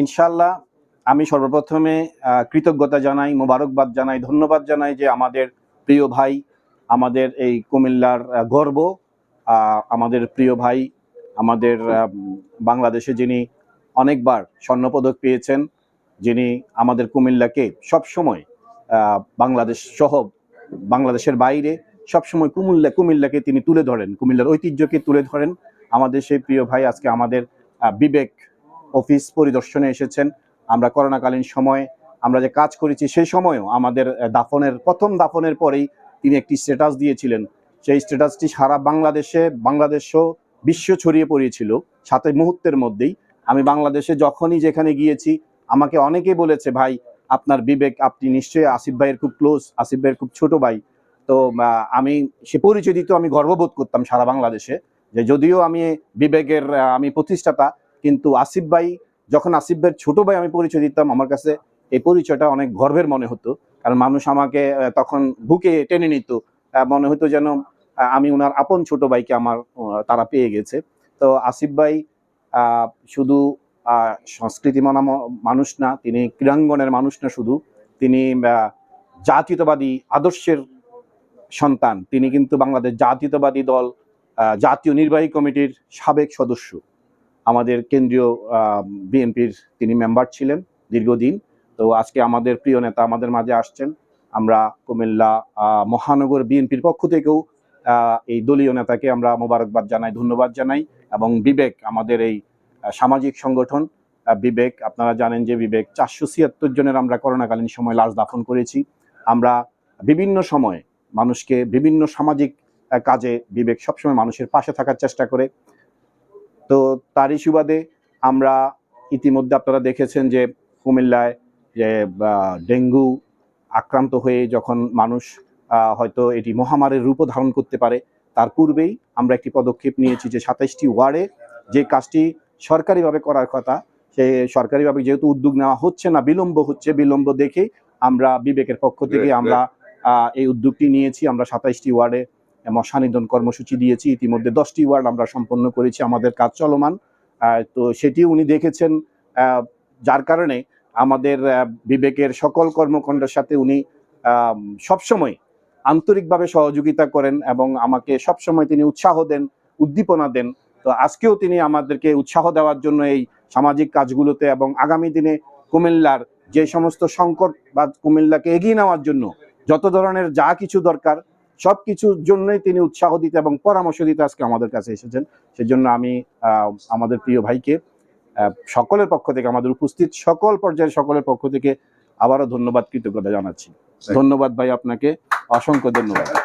ইনশাল্লাহ আমি সর্বপ্রথমে কৃতজ্ঞতা জানাই, মোবারকবাদ জানাই, ধন্যবাদ জানাই যে আমাদের প্রিয় ভাই আমাদের এই কুমিল্লার গর্ব আমাদের প্রিয় ভাই, আমাদের বাংলাদেশে যিনি অনেকবার স্বর্ণপদক পেয়েছেন, যিনি আমাদের কুমিল্লাকে সবসময় বাংলাদেশ সহ বাংলাদেশের বাইরে সবসময় কুমিল্লা, কুমিল্লাকে তিনি তুলে ধরেন, কুমিল্লার ঐতিহ্যকে তুলে ধরেন। আমাদের সেই প্রিয় ভাই আজকে আমাদের বিবেক অফিস পরিদর্শনে এসেছেন। আমরা করোনাকালীন সময়ে আমরা যে কাজ করেছি সেই সময়ও আমাদের দাফনের, প্রথম দাফনের পরেই তিনি একটি স্ট্যাটাস দিয়েছিলেন। সেই স্ট্যাটাসটি সারা বাংলাদেশে, বাংলাদেশও বিশ্ব ছড়িয়ে পড়িয়েছিল সাথে মুহূর্তের মধ্যেই। আমি বাংলাদেশে যখনই যেখানে গিয়েছি, আমাকে অনেকে বলেছে, ভাই, আপনার বিবেক, আপনি নিশ্চয়ই আসিফ ভাইয়ের খুব ক্লোজ আসিফ ভাইয়ের খুব ছোট ভাই। তো আমি সে পরিচয় দিতে আমি গর্ববোধ করতাম সারা বাংলাদেশে যে যদিও আমি বিবেকের আমি প্রতিষ্ঠাতা কিন্তু আসিফ ভাই, যখন আসিফ ভাইয়ের ছোট ভাই আমি পরিচয় দিতাম, আমার কাছে এই পরিচয়টা অনেক গর্বের মনে হতো। কারণ মানুষ আমাকে তখন বুকে টেনে নিত মনে হতো যেন আমি ওনার আপন ছোট ভাইকে আমার তারা পেয়ে গেছে। তো আসিফ ভাই শুধু সংস্কৃতি মানা মানুষ না, তিনি ক্রীড়াঙ্গনের মানুষ না শুধু, তিনি জাতীয়তাবাদী আদর্শের সন্তান। তিনি কিন্তু বাংলাদেশ জাতীয়তাবাদী দল জাতীয় নির্বাহী কমিটির সাবেক সদস্য। আমাদের কেন্দ্রীয় বিএনপির তিনি মেম্বার ছিলেন দীর্ঘদিন। তো আজকে আমাদের প্রিয় নেতা আমাদের মাঝে আসছেন। আমরা কুমিল্লা মহানগর বিএনপির পক্ষ থেকেও এই দলীয় নেতাকে আমরা মোবারকবাদ জানাই, ধন্যবাদ জানাই এবং বিবেক, আমাদের এই সামাজিক সংগঠন বিবেক, আপনারা জানেন যে বিবেক চারশো ছিয়াত্তর জনের আমরা করোনাকালীন সময় লাশ দাফন করেছি। আমরা বিভিন্ন সময়ে মানুষকে বিভিন্ন সামাজিক কাজে বিবেক সবসময় মানুষের পাশে থাকার চেষ্টা করে তো তারই সুবাদে আমরা ইতিমধ্যে আপনারা দেখেছেন যে কুমিল্লায় যে ডেঙ্গু আক্রান্ত হয়ে যখন মানুষ হয়তো এটি মহামারীর রূপ ধারণ করতে পারে তার পূর্বেই আমরা একটি পদক্ষেপ নিয়েছি যে সাতাইশটি ওয়ার্ডে যে কাজটি সরকারিভাবে করার কথা সে সরকারিভাবে যেহেতু উদ্যোগ নেওয়া হচ্ছে না বিলম্ব হচ্ছে বিলম্ব দেখে আমরা বিবেকের পক্ষ থেকে আমরা এই উদ্যোগটি নিয়েছি। আমরা সাতাইশটি ওয়ার্ডে মশা নিধন কর্মসূচি দিয়েছি। ইতিমধ্যে দশটি ওয়ার্ড আমরা সম্পন্ন করেছি, আমাদের কাজ চলমান। তো সেটি উনি দেখেছেন যার কারণে আমাদের বিবেকের সকল কর্মকাণ্ডের সাথে উনি সবসময় আন্তরিকভাবে সহযোগিতা করেন এবং আমাকে সবসময় তিনি উৎসাহ দেন, উদ্দীপনা দেন। তো আজকেও তিনি আমাদেরকে উৎসাহ দেওয়ার জন্য এই সামাজিক কাজগুলোতে এবং আগামী দিনে কুমিল্লার যে সমস্ত সংকট বা কুমিল্লাকে এগিয়ে নেওয়ার জন্য যত ধরনের যা কিছু দরকার সব কিছুর জন্যই তিনি উৎসাহ দিতে এবং পরামর্শ দিতে আজকে আমাদের কাছে এসেছেন। সেজন্য আমি আহ, আমাদের প্রিয় ভাইকে সকলের পক্ষ থেকে আমাদের উপস্থিত সকল পর্যায়ের সকলের পক্ষ থেকে আবারও ধন্যবাদ কৃতজ্ঞতা জানাচ্ছি। ধন্যবাদ ভাই আপনাকে। অসংখ্য ধন্যবাদ।